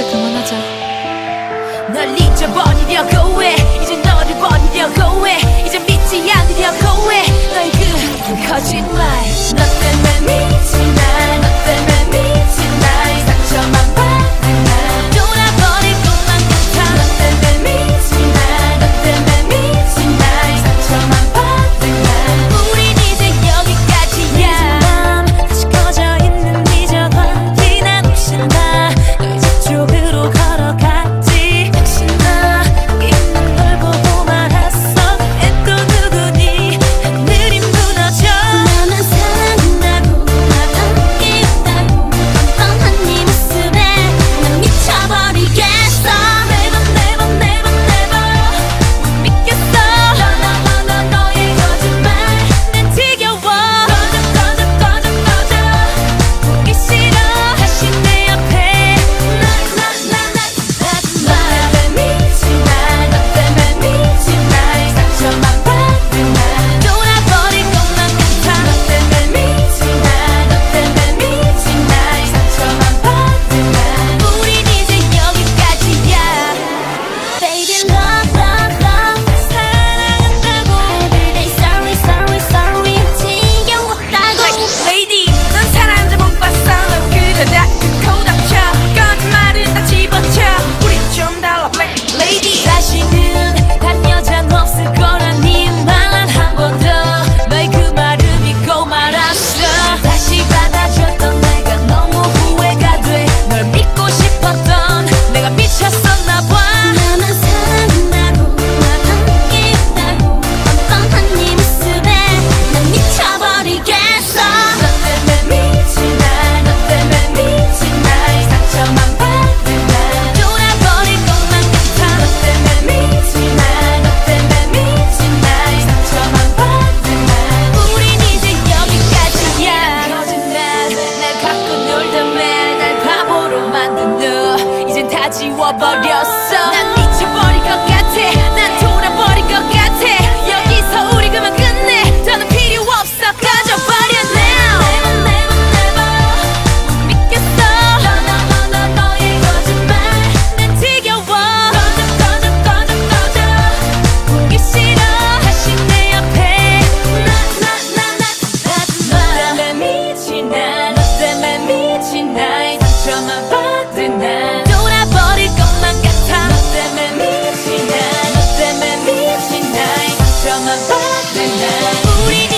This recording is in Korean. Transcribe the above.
이제 그만하자. 널 잊어버리려고 해. 이제 너를 버리려고 해. 이제 믿지 않으려고 해널그 거짓말. about us. I'm a bad man 우리